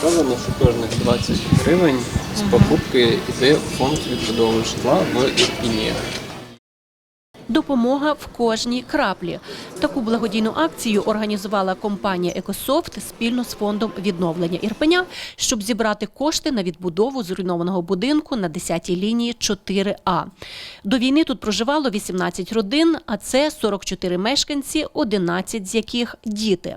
Зроблено, що кожних 20 гривень з покупки йде фонд відбудови житла в Ірпіні. Допомога в кожній краплі. Таку благодійну акцію організувала компанія Екософт спільно з фондом відновлення Ірпеня, щоб зібрати кошти на відбудову зруйнованого будинку на 10-й лінії 4А. До війни тут проживало 18 родин, а це 44 мешканці, 11 з яких діти.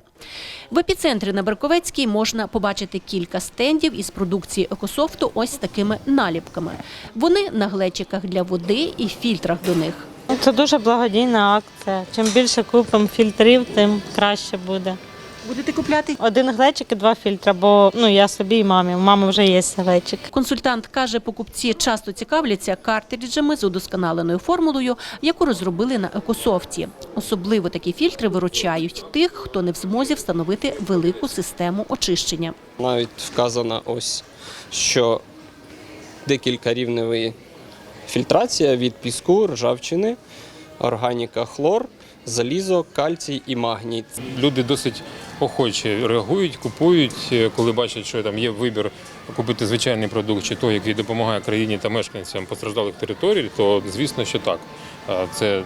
В епіцентрі на Берковецькій можна побачити кілька стендів із продукції Екософту ось такими наліпками. Вони на глечиках для води і фільтрах до них. Ну, Це дуже благодійна акція. Чим більше купимо фільтрів, тим краще буде. Будете купляти? Один глечик і два фільтри, бо ну я собі і мамі. У мами вже є глечик. Консультант каже, покупці часто цікавляться картриджами з удосконаленою формулою, яку розробили на екософті. Особливо такі фільтри виручають тих, хто не в змозі встановити велику систему очищення. Навіть вказано ось, що декілька рівневої фільтрація від піску, ржавчини, органіка, хлор, залізо, кальцій і магній. Люди досить охоче реагують, купують, е, коли бачать, що там є вибір купити звичайний продукт чи той, який допомагає країні та мешканцям постраждалих територій, то звісно, що так. Це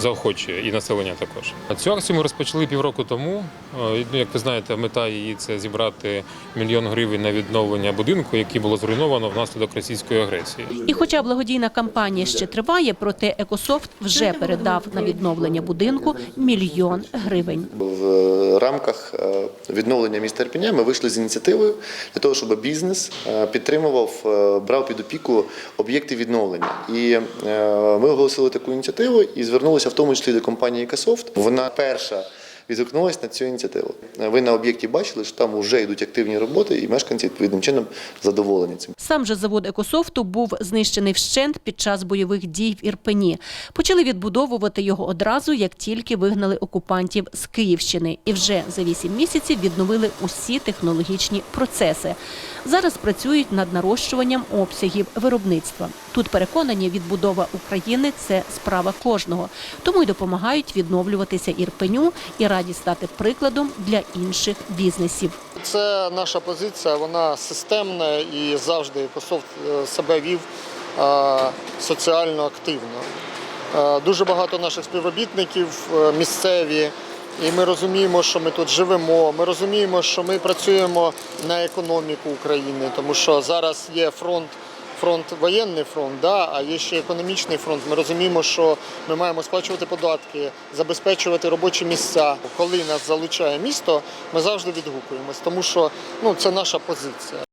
заохочує і населення також. А Цю акцію ми розпочали півроку тому. Ну, Як ви знаєте, мета її це зібрати мільйон гривень на відновлення будинку, який було зруйновано внаслідок російської агресії. І хоча благодійна кампанія ще триває, проте екософт вже передав на відновлення будинку мільйон гривень. В рамках е, відновлення міста Ірпеня ми вийшли з ініціативою для того, щоб бізнес е, підтримував, е, брав під опіку об'єкти відновлення. І ми оголосили таку ініціативу і звернулися в тому числі до компанії Екософт. Вона перша відгукнулася на цю ініціативу. Ви на об'єкті бачили, що там вже йдуть активні роботи, і мешканці відповідним чином задоволені цим. Сам же завод екософту був знищений вщент під час бойових дій в Ірпені. Почали відбудовувати його одразу, як тільки вигнали окупантів з Київщини, і вже за вісім місяців відновили усі технологічні процеси. Зараз працюють над нарощуванням обсягів виробництва. Тут переконані, відбудова України це справа кожного, тому й допомагають відновлюватися Ірпеню і раді стати прикладом для інших бізнесів. Це наша позиція, вона системна і завжди Екософт е, себе вів е, соціально активно. Е, Дуже багато наших співробітників місцеві, і ми розуміємо, що ми тут живемо. Ми розуміємо, що ми працюємо на економіку України, тому що зараз є фронт. Фронт воєнний фронт, да, а є ще економічний фронт. Ми розуміємо, що ми маємо сплачувати податки, забезпечувати робочі місця. Коли нас залучає місто, ми завжди відгукуємось, тому що ну це наша позиція.